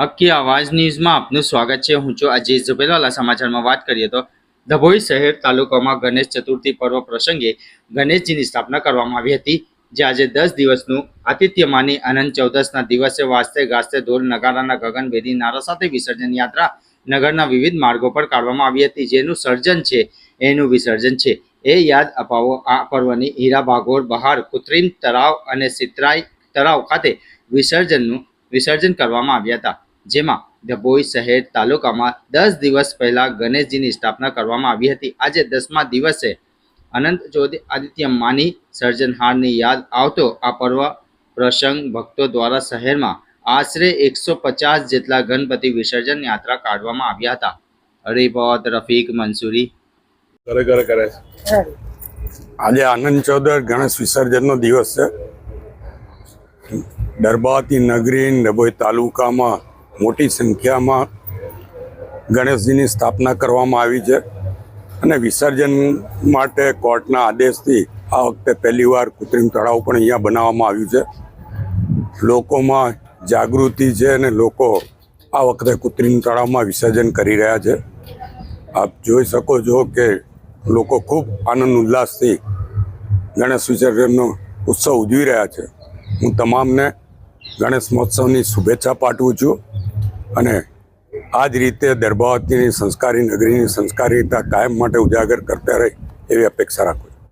હક્કી આવાજ ન્યૂઝમાં આપનું સ્વાગત છે. હું છું અજીત ઝુબેરવાલા સમાચારમાં વાત કરીએ તો ધભોઈ શહેર તાલુકામાં ગણેશ ચતુર્થી પર્વ પ્રસંગે ગણેશજીની સ્થાપના કરવામાં આવી હતી, જે આજે દસ દિવસનું આતિથ્ય માની અનંત ચૌદસના દિવસે વાસ્તે ગાસ્તે ઢોલ નગારાના ગગનભેદી નારા સાથે વિસર્જન યાત્રા નગરના વિવિધ માર્ગો પર કાઢવામાં આવી હતી. જેનું સર્જન છે, એનું વિસર્જન છે. એ યાદ અપાવો, આ પર્વની હીરા ભાગોળ બહાર કૃત્રિમ તળાવ અને સિતરાઈ તળાવ ખાતે વિસર્જનનું વિસર્જન કરવામાં આવ્યા હતા. જેમાં ડભોઈ શહેર તાલુકામાં દસ દિવસ પહેલા ગણેશજીની સ્થાપના કરવામાં આવી હતી. આજે દસમા દિવસે અનંત જ્યોતિ આદિત્ય માની સર્જનહારની યાદ આવતો આ પર્વ પ્રસંગ ભક્તો દ્વારા શહેરમાં આશરે એકસો પચાસ જેટલા ગણપતિ વિસર્જન યાત્રા કાઢવામાં આવ્યા હતા. રિપોર્ટ રફીક મંસૂરી. કરે આજે આનંદ ચૌદર ગણેશ વિસર્જનનો દિવસ છે. દરબાતી નગરી ડભોઈ તાલુકામાં મોટી સંખ્યામાં ગણેશજીની સ્થાપના કરવામાં આવી છે અને વિસર્જન માટે કોર્ટના આદેશથી આ વખતે પહેલીવાર કૃત્રિમ તળાવ પણ અહીંયા બનાવવામાં આવ્યું છે. લોકોમાં જાગૃતિ છે અને લોકો આ વખતે કૃત્રિમ તળાવમાં વિસર્જન કરી રહ્યા છે. આપ જોઈ શકો છો કે લોકો ખૂબ આનંદ ઉલ્લાસથી ગણેશ વિસર્જનનો ઉત્સવ ઉજવી રહ્યા છે. હું તમામને ગણેશ મહોત્સવની શુભેચ્છા પાઠવું છું. અને આ જ રીતે દરબાવતીની સંસ્કારી નગરીની સંસ્કારિતા કાયમ માટે ઉજાગર કરતા રહે એવી અપેક્ષા રાખું